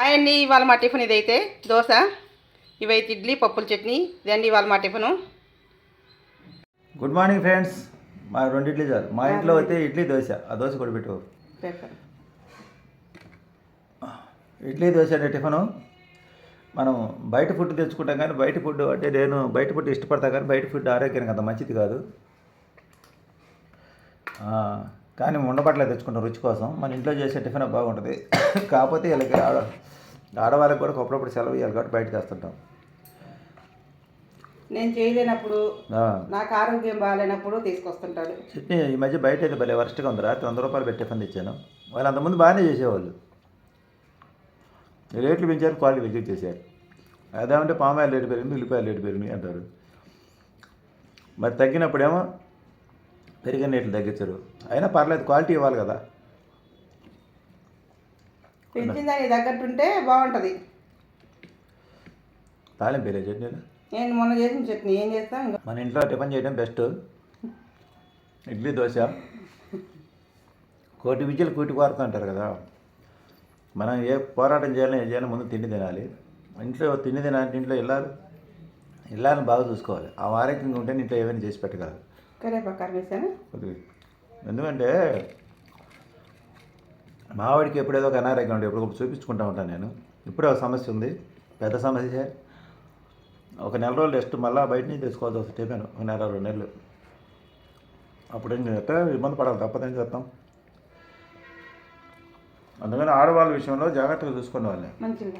Hi అండి ఇవాళ మా టిఫిన్ ఇదైతే దోశ ఇవైతే ఇడ్లీ పప్పుల చట్నీ ఇదండి ఇవాళ మా టిఫిను. Good morning friends. మా రెండు ఇడ్లీ చాలు. మా ఇంట్లో అయితే ఇడ్లీ దోశ. ఆ దోశ కూడా పెట్టు. ఇడ్లీ దోశ అనే టిఫను మనం బయట ఫుడ్ తెచ్చుకుంటాం కానీ బయట ఫుడ్ అంటే నేను బయట ఫుడ్ ఇష్టపడతా కానీ బయట ఫుడ్ ఆరోగ్యానికి అంత మంచిది కాదు. కానీ ఉండబట్టలే తెచ్చుకుంటాం రుచి కోసం. మన ఇంట్లో చేసే టిఫిన్ బాగుంటుంది. కాకపోతే వీళ్ళకి ఆడ ఆడవాళ్ళకి కూడా అప్పుడప్పుడు సెలవు ఇవ్వాలి కాబట్టి బయట తెస్తుంటాం నేను చేయలేనప్పుడు నాకు ఆరోగ్యం బాగాలేనప్పుడు తీసుకొస్తుంటాడు. చట్నీ ఈ మధ్య బయట అయితే భలే వరస్ట్గా ఉంది. రాత్రి వంద రూపాయలు పెట్టి టిఫిన్ తెచ్చాను. వాళ్ళు అంతకుముందు బాగానే చేసేవాళ్ళు. రేట్లు పెంచారు క్వాలిటీ పెంచి చేశారు. అదేమంటే పామాయిల్ రేటు పెరిగింది ఉల్లిపాయలు రేటు పెరిగింది అంటారు. మరి తగ్గినప్పుడేమో పెరిగిన రేట్లు తగ్గించారు. అయినా పర్లేదు క్వాలిటీ ఇవ్వాలి కదా. పెంచిన దానికి తగ్గట్టుంటే బాగుంటుంది. తాలింపు వేరే చట్నీలు నేను మొన్న చేసిన చట్నీ. ఏం చేస్తాం? మన ఇంట్లో టిఫిన్ చేయడం బెస్ట్. ఇడ్లీ దోశ. కోటి విద్యలు కూటి కోరుతూ అంటారు కదా. మనం ఏ పోరాటం చేయాలని ఏం చేయాలని ముందు తిండి తినాలి. ఇంట్లో తిండి తినాలంటే ఇంట్లో ఇల్లాలు ఇల్లాలను బాగా చూసుకోవాలి. ఆ ఆరోగ్యంగా ఉంటే ఇంట్లో ఏమైనా చేసి పెట్టగలరు కరేపాకారం వేసాను కొద్దిగా ఎందుకంటే మావాడికి ఎప్పుడేదో ఒక అనారోగ్యం ఉంటే ఎప్పుడు చూపించుకుంటూ ఉంటాను నేను. ఇప్పుడే ఒక సమస్య ఉంది. పెద్ద సమస్య. ఒక నెల రోజులు రెస్ట్ మళ్ళీ బయట నుంచి తెచ్చుకోవాల్సి వస్తుంది. టిఫిన్ ఒక నెల రెండు నెలలు. అప్పుడు ఏం ఎట్లా ఇబ్బంది పడాలి. తప్పదేం. చేస్తాం? అందుకని ఆడవాళ్ళ విషయంలో జాగ్రత్తగా చూసుకునే వాళ్ళని మంచిగా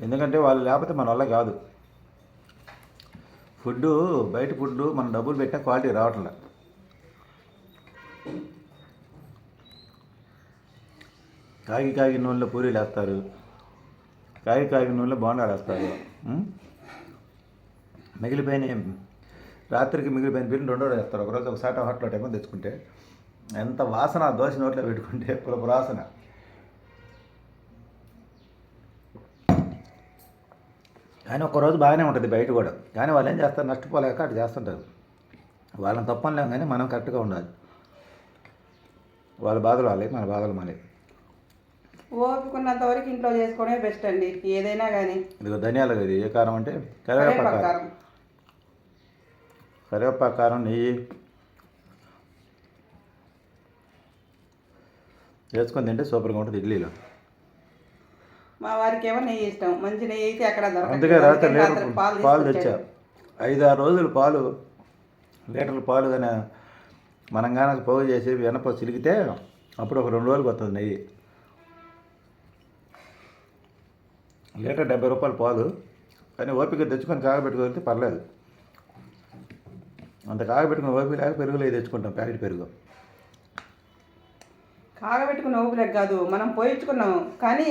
ఎందుకంటే వాళ్ళు లేకపోతే మన వల్ల కాదు. ఫుడ్ బయట ఫుడ్ మనం డబ్బులు పెట్టిన క్వాలిటీ రావట్లే. కాగి కాగి నూనెలో పూరీలు వేస్తారు. కాగి కాగి నూనెలో బోండాలు వేస్తారు. మిగిలిపోయిన రాత్రికి మిగిలిపోయిన బిల్లు రెండో వేస్తారు. ఒకరోజు ఒక హోటల్ హోటల్లో టైం తెచ్చుకుంటే ఎంత వాసన దోశ నోట్లో పెట్టుకుంటే పులపు వాసన కానీ ఒక్కరోజు బాగానే ఉంటుంది బయట కూడా. కానీ వాళ్ళు ఏం చేస్తారు? నష్టపోలేక అటు చేస్తుంటారు. వాళ్ళని తప్పనిలేం కానీ మనం కరెక్ట్గా ఉండాలి. వాళ్ళ బాధలు వాళ్ళే మన బాధలు మనే ఓపుకున్నంత వరకు ఇంట్లో చేసుకోవడమే బెస్ట్ అండి. ఏదైనా కానీ. ఇదిగో ధనియాలు ఇది ఏ కారం అంటే? కరివేపాకు కారం. కరివేపాకు కారం నెయ్యి. వేసుకొని తింటే సూపర్గా ఉంటుంది ఇడ్లీలో. మా వారికి ఏమో నెయ్యి ఇష్టం. మంచి నెయ్యి అయితే అక్కడ అందుకే రాత్రి లీటర్ పాలు. తెచ్చా. ఐదు ఆరు రోజులు పాలు లీటర్ల పాలు కానీ మనం కానీ పోగు చేసి వెనప చిలికితే అప్పుడు ఒక రెండు రోజులకు వస్తుంది నెయ్యి. లీటర్ డెబ్బై రూపాయలు పాలు కానీ ఓపిక తెచ్చుకొని కాగబెట్టుకోగలిగితే పర్లేదు. అంత కాగబెట్టుకుని ఓపిక లేక పెరుగులు తెచ్చుకుంటాం ప్యాకెట్ పెరుగు. కాగబెట్టుకున్న ఊపిరికి కాదు మనం పోయించుకున్నాం. కానీ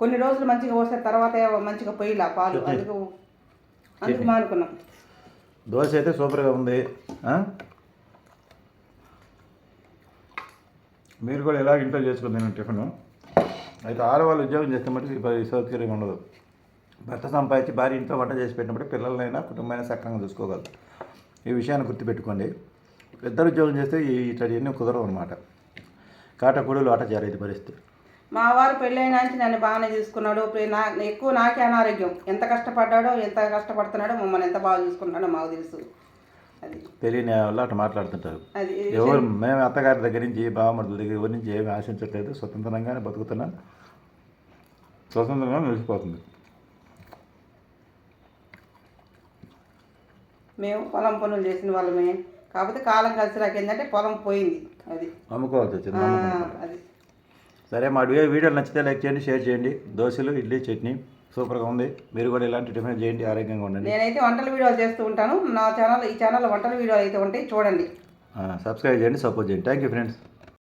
కొన్ని రోజులు మంచిగా పోసిన తర్వాత మంచిగా పోయిలా పాలు. అందుకు అందుకు మానుకున్నాం దోశ అయితే సూపర్గా ఉంది? మీరు కూడా ఎలా ఇంట్లో చేసుకుని నేను టిఫిన్? అయితే ఆడవాళ్ళు ఉద్యోగం చేస్తే మటుకు ఈ సౌకర్యం ఉండదు. భర్త సంపాదించి భార్య ఇంట్లో వంట చేసి పెట్టినప్పుడు పిల్లలైనా కుటుంబాన్ని సక్రంగా చూసుకోగలరు. ఈ విషయాన్ని గుర్తుపెట్టుకోండి. ఇద్దరు ఉద్యోగం చేస్తే ఈ ఇట్లాంటివన్నీ కుదరవు అనమాట కాటకూడలు ఆట జారేది పరిస్థితి. మా వారు పెళ్ళైన నన్ను బాగానే చూసుకున్నాడు. నా ఎక్కువ నాకే అనారోగ్యం. ఎంత కష్టపడ్డాడో ఎంత కష్టపడుతున్నాడో మమ్మల్ని ఎంత బాగా చూసుకున్నాడో మాకు తెలుసు. అది. తెలియని వాళ్ళు అట్లా మాట్లాడుతుంటారు. అది ఎవరు మేము అత్తగారి దగ్గర నుంచి బావమరుల దగ్గర ఎవరి నుంచి ఏమి ఆశించట్లేదు. స్వతంత్రంగానే బతుకుతున్నాం. స్వతంత్రంగా నిలిచిపోతుంది. మేము పొలం పనులు చేసిన వాళ్ళమే. కాకపోతే కాలం కలిసి రాక ఏంటంటే పొలం పోయింది. అది. అమ్ముకోవాల్సి వచ్చింది. అది. సరే మా వీడియో నచ్చితే లైక్ చేయండి షేర్ చేయండి. దోశలు ఇడ్లీ చట్నీ సూపర్గా ఉంది. మీరు కూడా ఇలాంటి టిఫిన్ చేయండి ఆరోగ్యంగా ఉండండి. నేనైతే వంటల వీడియోలు చేస్తూ ఉంటాను. నా ఛానల్ ఈ ఛానల్ వంటల వీడియోలు అయితే ఉంటాయి చూడండి. సబ్స్క్రైబ్ చేయండి సపోర్ట్ చేయండి. Thank you friends.